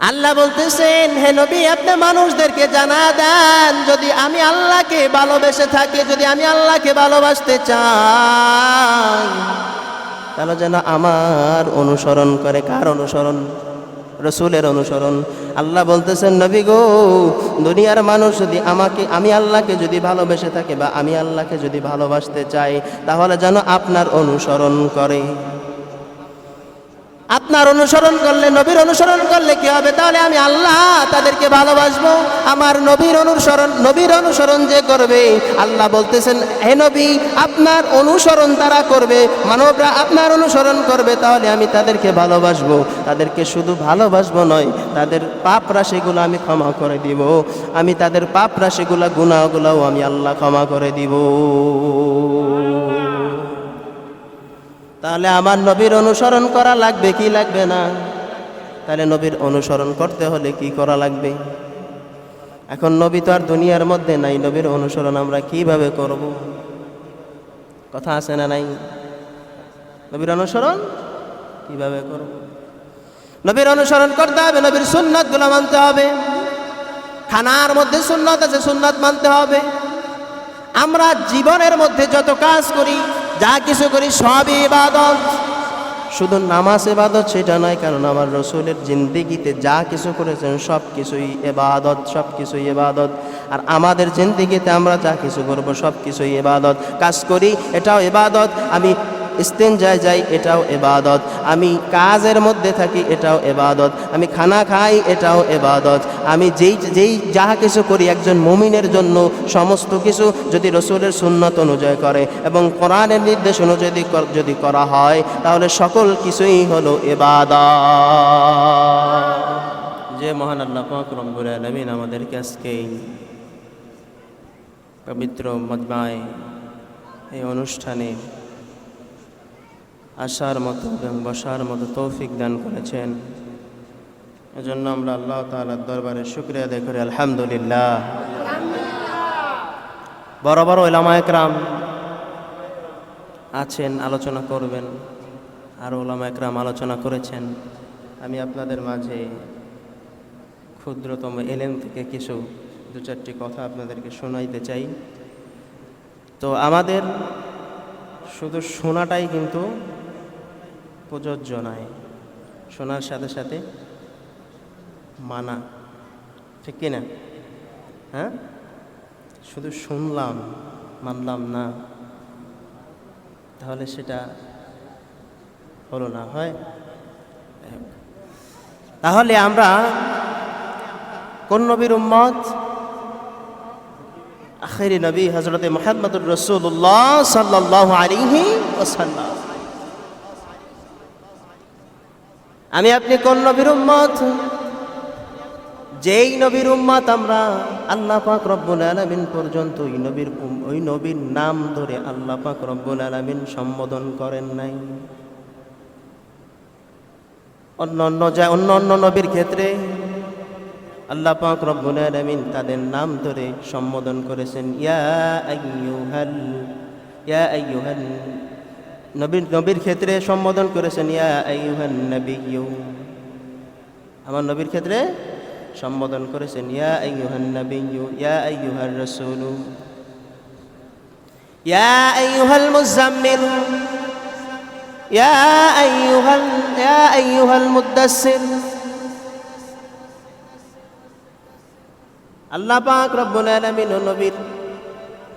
আল্লাহ বলতেছেন, হে নবী, আপনি মানুষদেরকে জানা দেন, যদি আমি আল্লাহকে ভালোবেসে থাকি, যদি আমি আল্লাহকে ভালোবাসতে চাই, তাহলে যেন আমার অনুসরণ করে কার অনুসরণ? রসুলের অনুসরণ। আল্লাহ বলতেছেন, নবী গো, দুনিয়ার মানুষ যদি আমাকে, আমি আল্লাহকে যদি ভালোবেসে থাকে বা আমি আল্লাহকে যদি ভালোবাসতে চাই, তাহলে যেন আপনার অনুসরণ করে। আপনার অনুসরণ করলে, নবীর অনুসরণ করলে কি হবে? তাহলে আমি আল্লাহ তাদেরকে ভালোবাসবো। আমার নবীর অনুসরণ নবীর অনুসরণ যে করবে? আল্লাহ বলতেছেন, হে নবী, আপনার অনুসরণ তারা করবে। মানবরা আপনার অনুসরণ করবে, তাহলে আমি তাদেরকে ভালোবাসবো। তাদেরকে শুধু ভালোবাসবো নয়, তাদের পাপ রাশিগুলো আমি ক্ষমা করে দিব। আমি তাদের পাপ রাশিগুলো গুণাগুলোও আমি আল্লাহ ক্ষমা করে দিব। তাহলে আমার নবীর অনুসরণ করা লাগবে, কি লাগবে না? তাহলে নবীর অনুসরণ করতে হলে কি করা লাগবে? এখন নবী তো আর দুনিয়ার মধ্যে নাই, নবীর অনুসরণ আমরা কীভাবে করব? কথা আছে না নাই? নবীর অনুসরণ কীভাবে করব? নবীর অনুসরণ করতে হবে, নবীর সুন্নাতগুলো মানতে হবে। খানার মধ্যে সুন্নাত আছে, সুন্নাত মানতে হবে। আমরা জীবনের মধ্যে যত কাজ করি যা কিছু করি সবই ইবাদত। শুধু নামাজ এবাদত সেটা নয়, কারণ আমার রসুলের জিন্দিগিতে যা কিছু করেছেন সব কিছুই এবাদত সব কিছুই এবাদত আর আমাদের জিন্দিগিতে আমরা যা কিছু করব সব কিছুই এবাদত কাজ করি, এটাও এবাদত আমি ইস্তেঞ্জায় যাই, এটাও এবাদত। আমি কাজের মধ্যে থাকি, এটাও এবাদত। আমি খানা খাই, এটাও এবাদত। আমি যেই যেই যাহা কিছু করি, একজন মুমিনের জন্য সমস্ত কিছু যদি রসুলের সুন্নত অনুযায়ী করে এবং কোরআনের নির্দেশ অনুযায়ী যদি করা হয়, তাহলে সকল কিছুই হলো এবাদত। যে মহান আল্লাহ পাক আলামিন আমাদেরকে আজকে পবিত্র মজমায়, এই অনুষ্ঠানে আসার মতো এবং বসার মতো তৌফিক দান করেছেন। এজন্য আমরা আল্লাহ তালার দরবারে শুক্রিয়া আদায় করি, আলহামদুলিল্লাহ। বড় বড় ওলামা একরাম আছেন, আলোচনা করবেন, আর ওলামা একরাম আলোচনা করেছেন। আমি আপনাদের মাঝে ক্ষুদ্রতম এলেন থেকে কিছু, দু চারটি কথা আপনাদেরকে শোনাইতে চাই। তো আমাদের শুধু শোনাটাই কিন্তু প্রযোজ্য নয় শোনার সাথে সাথে মানা। ঠিক কিনা? হ্যাঁ? শুধু শুনলাম, মানলাম না। তাহলে সেটা হলো না, হয়? তাহলে আমরা কোন নবীর উম্মত? আখেরি নবী হজরত মোহাম্মদুর রসুল্লাহ সাল্লাহ আলিহি ওসাল্লাম আমি আপনি কোন নবীর উম্মত? যেই নবীর উম্মত আমরা আল্লাহ পাক রব্বুল আলামিন পর্যন্ত ওই নবীর ওই নবীর নাম ধরে আল্লাহ পাক রব্বুল আলামিন সম্বোধন করেন নাই। অন্য অন্য যা, অন্য অন্য নবীর ক্ষেত্রে আল্লাহ পাক রব্বুল আলামিন তাদের নাম ধরে সম্বোধন করেছেন, ইয়া আইয়ুহাল ইয়া আইয়ুহাল নবীর নবীর ক্ষেত্রে সম্বোধন করেছেন নবিয়্যু। আমার নবীর ক্ষেত্রে সম্বোধন করেছেন মুদ্দাসসির আল্লাহ পাক রব্বুল আলামিন নবীর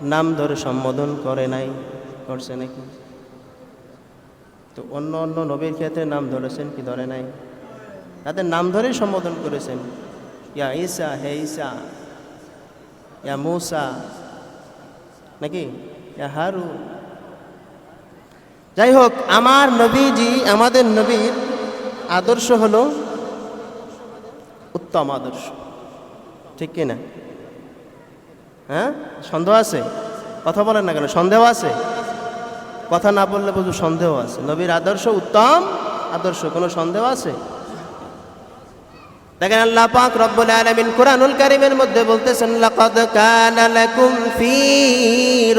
নাম ধরে সম্বোধন করে নাই, করছে নাকি? তো অন্য অন্য নবীর ক্ষেত্রে নাম ধরেছেন কি ধরে নাই? তাদের নাম ধরেই সম্বোধন করেছেন। ইয়া ঈসা, হে ঈসা। ইয়া মূসা। নাকি? ইয়া হারু যাই হোক, আমার নবীজি, আমাদের নবীর আদর্শ হল উত্তম আদর্শ। ঠিক কি না হ্যাঁ? সন্দেহ আছে? কথা বলেন না কেন? সন্দেহ আছে? কথা না বললে বুঝু সন্দেহ আছে। নবীর আদর্শ উত্তম আদর্শ, কোনো সন্দেহ আছে? দেখেন আল্লাহ পাক রব্বুল আলামিন কুরআনুল কারীমের মধ্যে বলতেছেন, লাকাদ কানা লাকুম ফি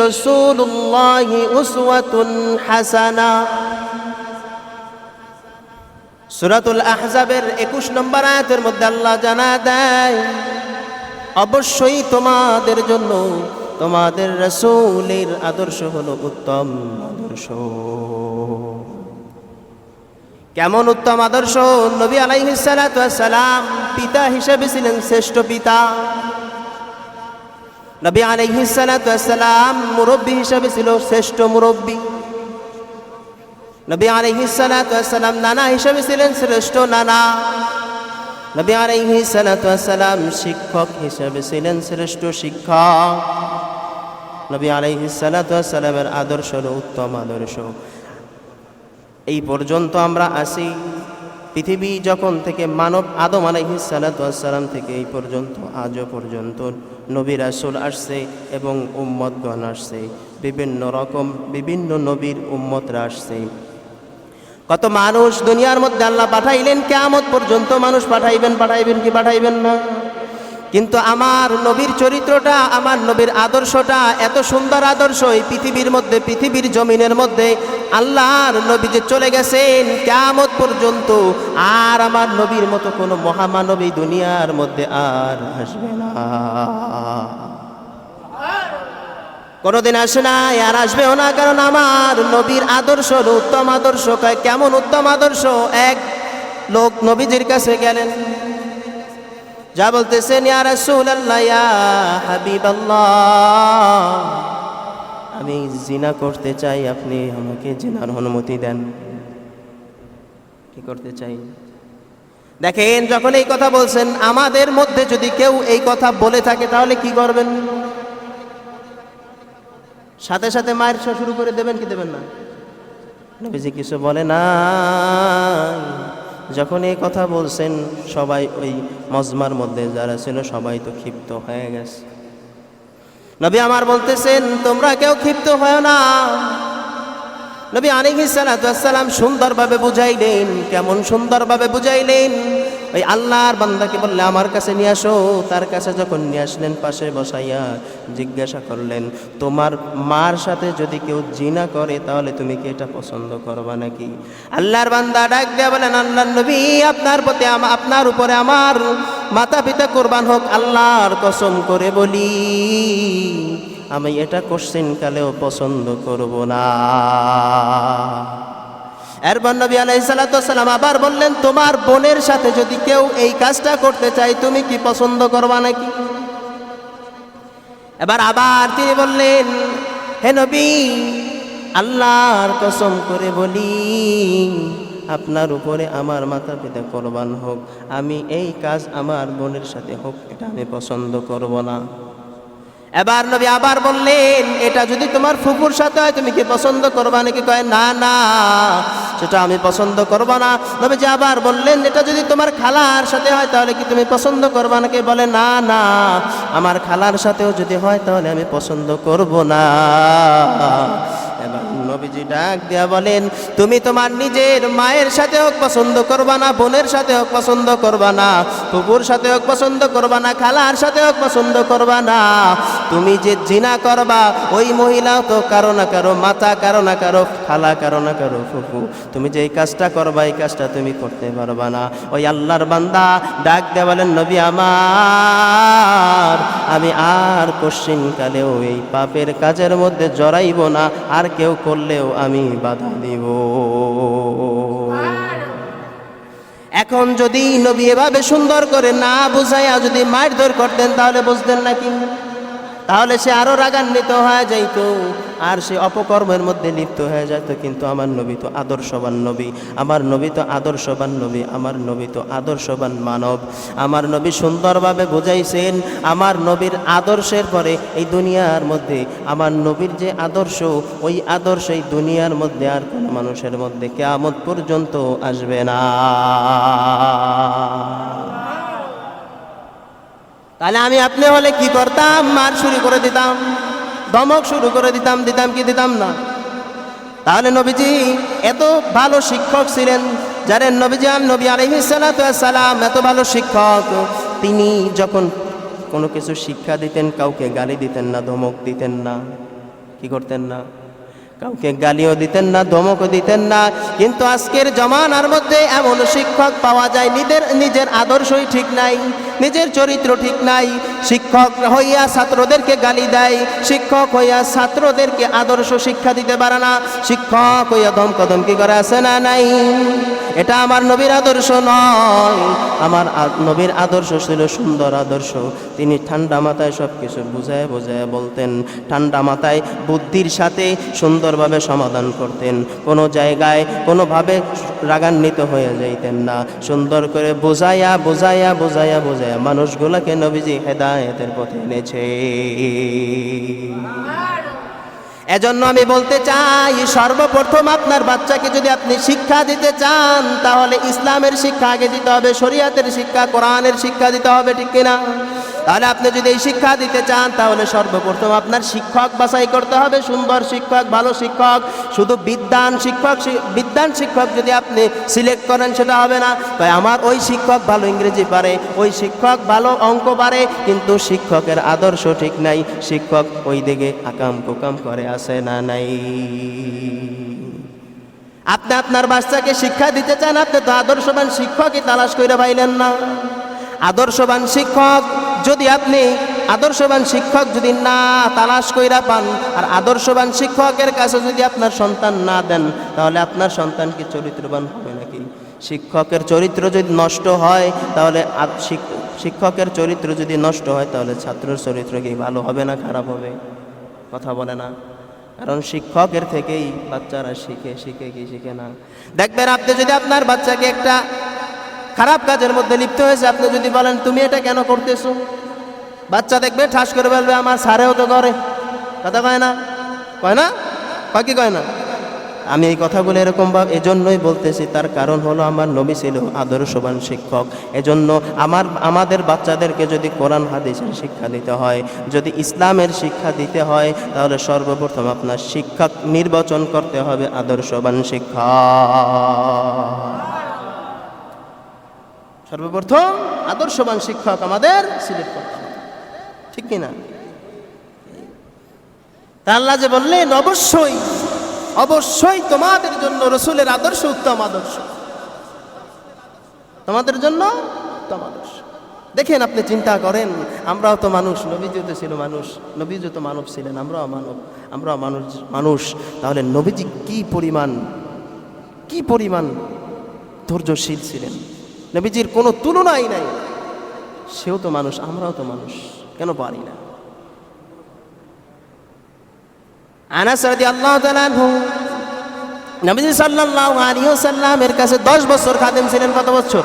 রাসূলুল্লাহি উসওয়াতুন হাসানা। সুরাতুল আহজাবের একুশ নম্বর আয়াতের মধ্যে আল্লাহ জানা দেয়, অবশ্যই তোমাদের জন্য তোমাদের রসুলের আদর্শ হলো উত্তম আদর্শ। কেমন উত্তম আদর্শ? নবী আলাইহিসালাম পিতা হিসেবে ছিলেন শ্রেষ্ঠ পিতা। নবী আলাইহিসালাম মুরব্বী হিসেবে ছিল শ্রেষ্ঠ মুরব্বী। নবী আলাইহিসালাম নানা হিসেবে ছিলেন শ্রেষ্ঠ নানা। নবী আলাইহিসালাম শিক্ষক হিসেবে ছিলেন শ্রেষ্ঠ শিক্ষক। নবী আলাইহিসালামের আদর্শ হলো উত্তম আদর্শ। এই পর্যন্ত আমরা আসি পৃথিবী যখন থেকে মানব আদম আলাইহিসালাম থেকে এই পর্যন্ত, আজও পর্যন্ত নবী রাসুল আসছে এবং উম্মতগণ আসছে। বিভিন্ন রকম বিভিন্ন নবীর উম্মতরা আসছে। কত মানুষ দুনিয়ার মধ্যে আল্লাহ পাঠাইলেন কেমত পর্যন্ত মানুষ পাঠাইবেন পাঠাইবেন কি পাঠাইবেন না? কিন্তু আমার নবীর চরিত্রটা, আমার নবীর আদর্শটা এত সুন্দর আদর্শ এই পৃথিবীর মধ্যে, পৃথিবীর জমিনের মধ্যে। আল্লাহর নবী যে চলে গেছেন কেমত পর্যন্ত, আর আমার নবীর মতো কোনো মহামানবী দুনিয়ার মধ্যে আর আসবে না। কোনোদিন আসে না আর আসবেও না, কারণ আমার নবীর আদর্শ, উত্তম আদর্শ কেমন উত্তম আদর্শ? এক লোক নবীজির কাছে গেলেন যা বলতেছেন, ইয়া আমি জিনা করতে চাই, আপনি আমাকে জিনার অনুমতি দেন। কি করতে চাই? দেখেন, যখন এই কথা বলছেন, আমাদের মধ্যে যদি কেউ এই কথা বলে থাকে, তাহলে কি করবেন? সাথে সাথে মায়ের শুরু করে দেবেন কি দেবেন না? নবীজি কিছু বলে না যখন এই কথা বলছেন, সবাই ওই মজমার মধ্যে যারা ছিল সবাই তো ক্ষিপ্ত হয়ে গেছে। নবী আমার বলতেছেন, তোমরা কেউ ক্ষিপ্ত হয় না। নবী আলিহি সালাম সুন্দরভাবে বুঝাইলেন, কেমন সুন্দরভাবে বুঝাইলেন। ওই আল্লাহর বান্দাকে বললে, আমার কাছে নিয়ে আসো। তার কাছে যখন নিয়ে আসলেন, পাশে বসাইয়া জিজ্ঞাসা করলেন, তোমার মার সাথে যদি কেউ জিনা করে, তাহলে তুমি কি এটা পছন্দ করবা নাকি? আল্লাহর বান্দা ডাক দেয়া বলেন আল্লাহ নবী, আপনার প্রতি আপনার উপরে আমার মাতা পিতা কোরবান হোক, আল্লাহর কসম করে বলি, আমি এটা কোশ্চিন কালেও পছন্দ করব না। এরপর নবী আলাইসালাম আবার বললেন, তোমার বোনের সাথে যদি কেউ এই কাজটা করতে চায়, তুমি কি পছন্দ করবা নাকি? এবার আবার তিনি বললেন, হে নবী, আল্লাহর কসম করে বলি, আপনার উপরে আমার মাতা পিতা কোরবান হোক। আমি এই কাজ আমার বোনের সাথে হোক, এটা আমি পছন্দ করব না। এবার নবী আবার বললেন, এটা যদি তোমার ফুপুর সাথে হয়, তুমি কি পছন্দ করবা নাকি? কয়, না না সেটা আমি পছন্দ করব না। তবে যে আবার বললেন, এটা যদি তোমার খালার সাথে হয়, তাহলে কি তুমি পছন্দ করবা? নাকি বলে, না না, আমার খালার সাথেও যদি হয়, তাহলে আমি পছন্দ করব না। নবীজি ডাক দিয়া বলেন, তুমি তোমার নিজের মায়ের সাথে হোক পছন্দ করবা না, বোনের সাথে হোক পছন্দ করবা না কুকুর সাথে হোক পছন্দ করবা না, খালার সাথে হোক পছন্দ করবা না, তুমি যে জিনা করবা, ওই মহিলা তো কারও না কারও মাতা কারও না কারও খালা, কারও না কারও ফুফু। তুমি যে এই কাজটা করবা, এই কাজটা তুমি করতে পারবা না। ওই আল্লাহর বান্দা ডাক দেয়া বলেন, নবী আমার, আমি আর কশ্চিন কালেও এই পাপের কাজের মধ্যে জড়াইব না, আর কেউ করলেও আমি বাধা দিব। এখন যদি নবী এভাবে সুন্দর করে না বুঝাইয়া যদি মারধর করতেন, তাহলে বুঝতেন নাকি? তাহলে সে আরও রাগান্বিত হয়ে যাইত। আর সে অপকর্মের মধ্যে লিপ্ত হয়ে যেত কিন্তু আমার নবী তো আদর্শবান নবী, আমার নবী তো আদর্শবান নবী, আমার নবী তো আদর্শবান মানব। আমার নবী সুন্দরভাবে বুঝাইছেন, আমার নবীর আদর্শের পরে এই দুনিয়ার মধ্যে, আমার নবীর যে আদর্শ, ওই আদর্শ এই দুনিয়ার মধ্যে আর কোনো মানুষের মধ্যে কেয়ামত পর্যন্ত আসবে না। তাহলে আমি আপনি হলে কি করতাম? মার শুরু করে দিতাম, ধমক শুরু করে দিতাম দিতাম কি দিতাম না? তাহলে নবীজি এত ভালো শিক্ষক ছিলেন, যারা নবীজান নবী আলহিসালাম এত ভালো শিক্ষক, তিনি যখন কোনো কিছু শিক্ষা দিতেন, কাউকে গালি দিতেন না, ধমক দিতেন না, কি করতেন না? কাউকে গালিও দিতেন না, ধমকও দিতেন না। কিন্তু আজকের জমানার মধ্যে এমন শিক্ষক পাওয়া যায়, নিজের নিজের আদর্শই ঠিক নাই। নিজের চরিত্র ঠিক নাই। শিক্ষক হইয়া ছাত্রদেরকে গালি দেয়। শিক্ষক হইয়া ছাত্রদেরকে আদর্শ শিক্ষা দিতে পারে না। শিক্ষক হইয়া ধমকধমকি করে, আছে না নাই? এটা আমার নবীর আদর্শ নয়। আমার নবীর আদর্শ ছিল সুন্দর আদর্শ। তিনি ঠান্ডা মাথায় সব কিছু বুঝায় বুঝায় বলতেন। ঠান্ডা মাথায় বুদ্ধির সাথে সুন্দরভাবে সমাধান করতেন। কোনো জায়গায় কোনোভাবে রাগান্বিত হয়ে যাইতেন না। সুন্দর করে বোঝাইয়া বোঝাইয়া বোঝাইয়া বোঝাইয়া মানুষগুলোকে নবীজি হেদায়েতের পথে এনেছে। এজন্য আমি বলতে চাই, সর্বপ্রথম আপনার বাচ্চাকে যদি আপনি শিক্ষা দিতে চান, তাহলে ইসলামের শিক্ষা আগে দিতে হবে, শরিয়াতের শিক্ষা, কোরআনের শিক্ষা দিতে হবে, ঠিক কিনা? তাহলে আপনি যদি এই শিক্ষা দিতে চান, তাহলে সর্বপ্রথম আপনার শিক্ষক বাছাই করতে হবে, সুন্দর শিক্ষক, ভালো শিক্ষক, শুধু বিদ্যান শিক্ষক বিদ্যান শিক্ষক যদি আপনি সিলেক্ট করেন, সেটা হবে না। তাই আমার ওই শিক্ষক ভালো ইংরেজি পারে, ওই শিক্ষক ভালো অঙ্ক পারে, কিন্তু শিক্ষকের আদর্শ ঠিক নাই, শিক্ষক ওই দিকে আকাম কুকাম করে আসে না নাই? আপনি আপনার বাচ্চাকে শিক্ষা দিতে চান, আপনি তো আদর্শবান শিক্ষকই তালাশ করে পাইলেন না। আদর্শবান শিক্ষক যদি আপনি, আদর্শবান শিক্ষক যদি না তালাশ কইরা পান, আর আদর্শবান শিক্ষকের কাছে যদি আপনার সন্তান না দেন, তাহলে আপনার সন্তান কি চরিত্রবান হবে নাকি? শিক্ষকের চরিত্র যদি নষ্ট হয়, তাহলে শিক্ষকের চরিত্র যদি নষ্ট হয়, তাহলে ছাত্রের চরিত্র কি ভালো হবে না খারাপ হবে? কথা বলে না। কারণ শিক্ষকের থেকেই বাচ্চারা শিখে শিখে কি শিখে না। দেখবেন আপনি যদি আপনার বাচ্চাকে একটা খারাপ কাজের মধ্যে লিপ্ত হয়েছে, আপনি যদি বলেন, তুমি এটা কেন করতেছো? বাচ্চা দেখবে, ঠাস করে বলবে, আমার সারেও তো করে। কথা কয় না? কয় না? কয় কি কয় না? আমি এই কথাগুলো এরকম ভাবে এজন্যই বলতেছি, তার কারণ হলো আমার নবী ছিল আদর্শবান শিক্ষক। এজন্য আমার, আমাদের বাচ্চাদেরকে যদি কোরআন, হাদিসের শিক্ষা দিতে হয়, যদি ইসলামের শিক্ষা দিতে হয়, তাহলে সর্বপ্রথম আপনার শিক্ষক নির্বাচন করতে হবে আদর্শবান শিক্ষক। সর্বপ্রথম আদর্শবান শিক্ষক আমাদের সিলেক্ট করতে হবে। ঠিক কিনা? তা আল্লাহ যে বললেন, অবশ্যই অবশ্যই তোমাদের জন্য রসুলের আদর্শ, উত্তম আদর্শ। তোমাদের জন্য উত্তম আদর্শ। দেখেন আপনি চিন্তা করেন, আমরাও তো মানুষ, নবীজিও তো ছিল মানুষ, নবীজিও তো মানব ছিলেন, আমরাও মানব, আমরাও মানুষ মানুষ। তাহলে নবীজি কি পরিমাণ কি পরিমাণ ধৈর্যশীল ছিলেন? নবীজির কোনো তুলনাই নাই। সেও তো মানুষ, আমরাও তো মানুষ, কেন পারি না? আনাস রাদি আল্লাহ আনহু নবীজি সাল্লাল্লাহু আলাইহি ওয়াসাল্লামের কাছে 10 বছর খাদেম ছিলেন কত বছর?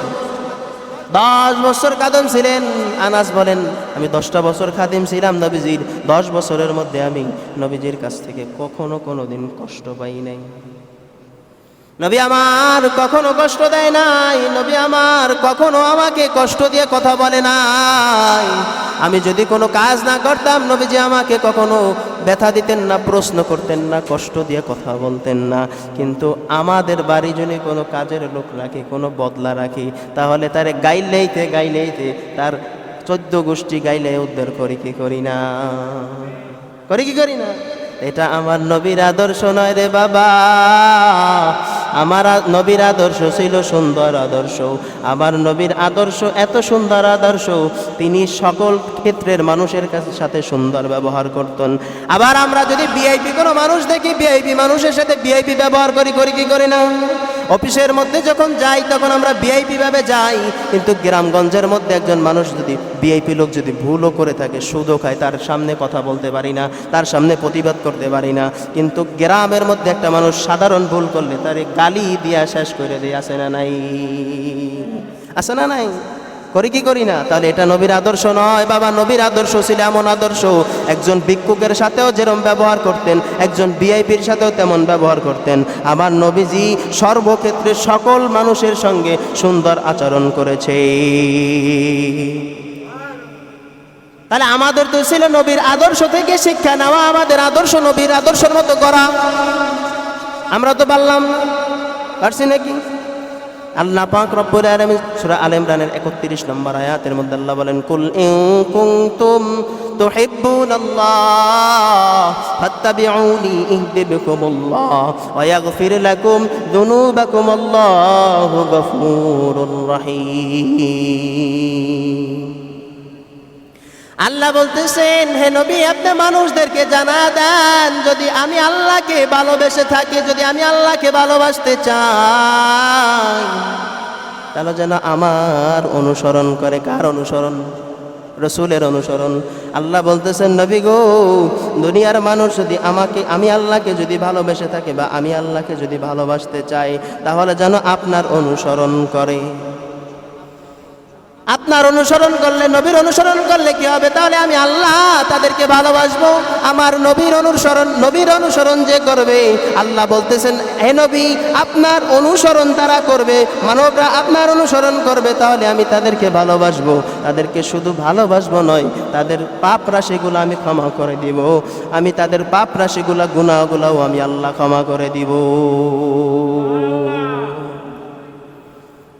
10 বছর খাদেম ছিলেন। আনাস বলেন, আমি 10টা বছর খাদেম ছিলাম নবীজির। 10 বছরের মধ্যে আমি নবীজির কাছ থেকে কখনো কোনো দিন কষ্ট পাই নাই। নবী আমার কখনো কষ্ট দেয় নাই, নবী আমার কখনো আমাকে কষ্ট দিয়ে কথা বলে নাই। আমি যদি কোনো কাজ না করতাম, নবীজি আমাকে কখনো ব্যথা দিতেন না, প্রশ্ন করতেন না, কষ্ট দিয়ে কথা বলতেন না। কিন্তু আমাদের বাড়ি যদি কোনো কাজের লোক রাখি, কোনো বদলা রাখি, তাহলে তারে গাইলেইতে গাইলেইতে তার চোদ্দ গোষ্ঠী গাইলে উদ্ধার করি কি করি না? করি কি করি না? এটা আমার নবীর আদর্শ নয় রে বাবা। আমার নবীর আদর্শ ছিল সুন্দর আদর্শ। আমার নবীর আদর্শ এত সুন্দর আদর্শ, তিনি সকল ক্ষেত্রের মানুষের কাছে সাথে সুন্দর ব্যবহার করতেন। আবার আমরা যদি বিআইপি কোনো মানুষ দেখি বিআইপি মানুষের সাথে বিআইপি ব্যবহার করি করি কি করি না? অফিসের মধ্যে যখন যাই, তখন আমরা ভিআইপিভাবে যাই। কিন্তু গ্রামগঞ্জের মধ্যে একজন মানুষ যদি ভিআইপি লোক যদি ভুলও করে থাকে, সুদও খায়, তার সামনে কথা বলতে পারি না, তার সামনে প্রতিবাদ করতে পারি না। কিন্তু গ্রামের মধ্যে একটা মানুষ সাধারণ ভুল করলে, তার গালি দিয়া শেষ করে দেয়, আসে না নাই? আসে না নাই? করি কি করি না? তাহলে এটা নবীর আদর্শ নয়। বাবা, নবীর আদর্শ ছিল এমন আদর্শ। একজন ভিক্ষুকের সাথেও যেরকম ব্যবহার করতেন, একজন ভিআইপির সাথেও তেমন ব্যবহার করতেন। আমার নবীজি সর্বক্ষেত্রে সকল মানুষের সঙ্গে সুন্দর আচরণ করেছে। তাহলে আমাদের তো ছিল নবীর আদর্শ থেকে শিক্ষা নেওয়া, আমাদের আদর্শ নবীর আদর্শের মতো করা। আমরা তো পারলাম। পারছি নাকি? আল্লাহ পাক রব্বুল আলামিন সূরা আলে ইমরানের 31 নম্বর আয়াতের মধ্যে আল্লাহ বলেন, কুল ইন কুনতুম তুহিব্বুনাল্লাহ ফাত্তাবিউনি ইহদিবকুমুল্লাহ ওয়া ইয়াগফির লাকুম যুনুবাকুম আল্লাহু গফুরুর রহিম. আল্লাহ বলতেছেন, হে নবী, আপনি মানুষদেরকে জানা দেন, যদি আমি আল্লাহকে ভালোবেসে থাকি, যদি আমি আল্লাহকে ভালোবাসতে চাই, তাহলে যেন আমার অনুসরণ করে। কার অনুসরণ? রসুলের অনুসরণ। আল্লাহ বলতেছেন, নবী গো, দুনিয়ার মানুষ যদি আমাকে, আমি আল্লাহকে যদি ভালোবেসে থাকে বা আমি আল্লাহকে যদি ভালোবাসতে চাই, তাহলে যেন আপনার অনুসরণ করে। আপনার অনুসরণ করলে, নবীর অনুসরণ করলে কি হবে? তাহলে আমি আল্লাহ তাদেরকে ভালোবাসবো। আমার নবীর অনুসরণ নবীর অনুসরণ যে করবে? আল্লাহ বলতেছেন, হে নবী, আপনার অনুসরণ তারা করবে। মানবরা আপনার অনুসরণ করবে, তাহলে আমি তাদেরকে ভালোবাসবো। তাদেরকে শুধু ভালোবাসবো নয়, তাদের পাপ রাশিগুলো আমি ক্ষমা করে দিব। আমি তাদের পাপ রাশিগুলা গুণাগুলাও আমি আল্লাহ ক্ষমা করে দিব।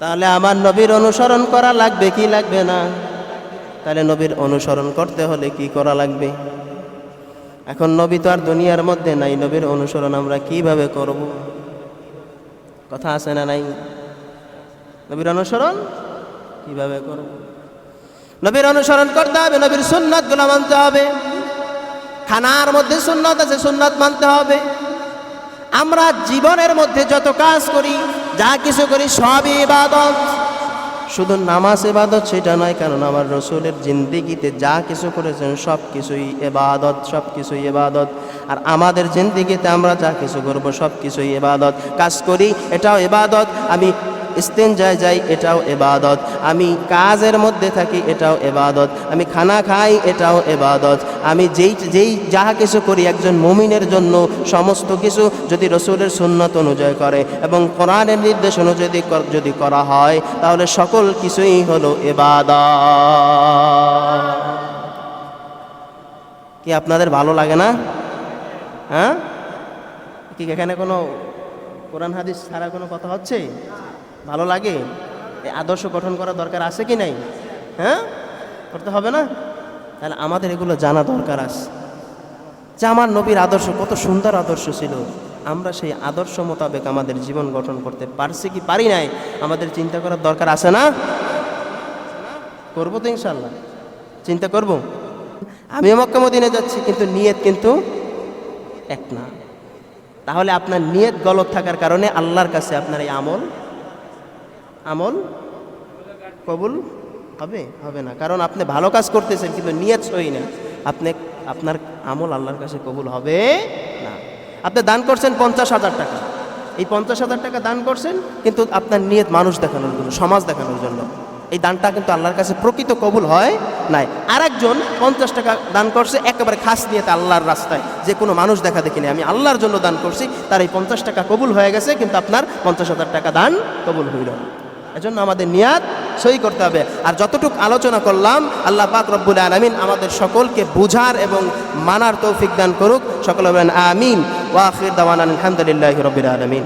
তাহলে আমার নবীর অনুসরণ করা লাগবে, কি লাগবে না? তাহলে নবীর অনুসরণ করতে হলে কি করা লাগবে? এখন নবী তো আর দুনিয়ার মধ্যে নাই, নবীর অনুসরণ আমরা কীভাবে করব? কথা আছে না নাই? নবীর অনুসরণ কীভাবে করব? নবীর অনুসরণ করতে হবে, নবীর সুন্নতগুলো মানতে হবে। খানার মধ্যে সুন্নত আছে, সুন্নত মানতে হবে। আমরা জীবনের মধ্যে যত কাজ করি যা কিছু করি সবই ইবাদত। শুধু নামাজ ইবাদত সেটা নয়, কারণ আমার রসুলের জিন্দিগিতে যা কিছু করেছেন সব কিছুই এবাদত সব কিছুই এবাদত আর আমাদের জিন্দিগিতে আমরা যা কিছু করব সব কিছুই এবাদত কাজ করি, এটাও এবাদত আমি ইস্তেঞ্জায় যাই, এটাও এবাদত। আমি কাজের মধ্যে থাকি, এটাও এবাদত। আমি খানা খাই, এটাও এবাদত। আমি যেই যেই যাহা কিছু করি, একজন মুমিনের জন্য সমস্ত কিছু যদি রসুলের সুন্নত অনুযায়ী করে এবং কোরআনের নির্দেশ অনুযায়ী যদি করা হয়, তাহলে সকল কিছুই হলো এবাদত। কি আপনাদের ভালো লাগে না? হ্যাঁ? কি এখানে কোনো কোরআন হাদিস ছাড়া কোনো কথা হচ্ছে? ভালো লাগে? এই আদর্শ গঠন করা দরকার আছে কি নাই? হ্যাঁ? করতে হবে না? তাহলে আমাদের এগুলো জানা দরকার আছে। যে আমার নবীর আদর্শ কত সুন্দর আদর্শ ছিল। আমরা সেই আদর্শ মোতাবেক আমাদের জীবন গঠন করতে পারছি কি পারি নাই, আমাদের চিন্তা করার দরকার আছে না? করব তো ইনশাল্লাহ চিন্তা করব? আমি মক্কা মদিনে যাচ্ছি, কিন্তু নিয়ত কিন্তু এক না। তাহলে আপনার নিয়ত গলত থাকার কারণে আল্লাহর কাছে আপনার এই আমল আমল কবুল হবে? হবে না। কারণ আপনি ভালো কাজ করতেছেন, কিন্তু নিয়ত সই না। আপনি, আপনার আমল আল্লাহর কাছে কবুল হবে না। আপনি দান করছেন পঞ্চাশ হাজার টাকা। এই পঞ্চাশ হাজার টাকা দান করছেন, কিন্তু আপনার নিয়ত মানুষ দেখানোর জন্য, সমাজ দেখানোর জন্য। এই দানটা কিন্তু আল্লাহর কাছে প্রকৃত কবুল হয় নাই। আরেকজন পঞ্চাশ টাকা দান করছে, একেবারে খাস নিয়েতে আল্লাহর রাস্তায়। যে কোনো মানুষ দেখা দেখিনি আমি আল্লাহর জন্য দান করছি, তার এই পঞ্চাশ টাকা কবুল হয়ে গেছে, কিন্তু আপনার পঞ্চাশ হাজার টাকা দান কবুল হইল এজন্য আমাদের নিয়াত সই করতে হবে। আর যতটুকু আলোচনা করলাম, আল্লাহ পাক রব্বুল আলমিন আমাদের সকলকে বুঝার এবং মানার তৌফিক দান করুক। সকল আমিন। ওয়াফির দাওয়ান আলহামদুলিল্লাহ রবিল আলমিন।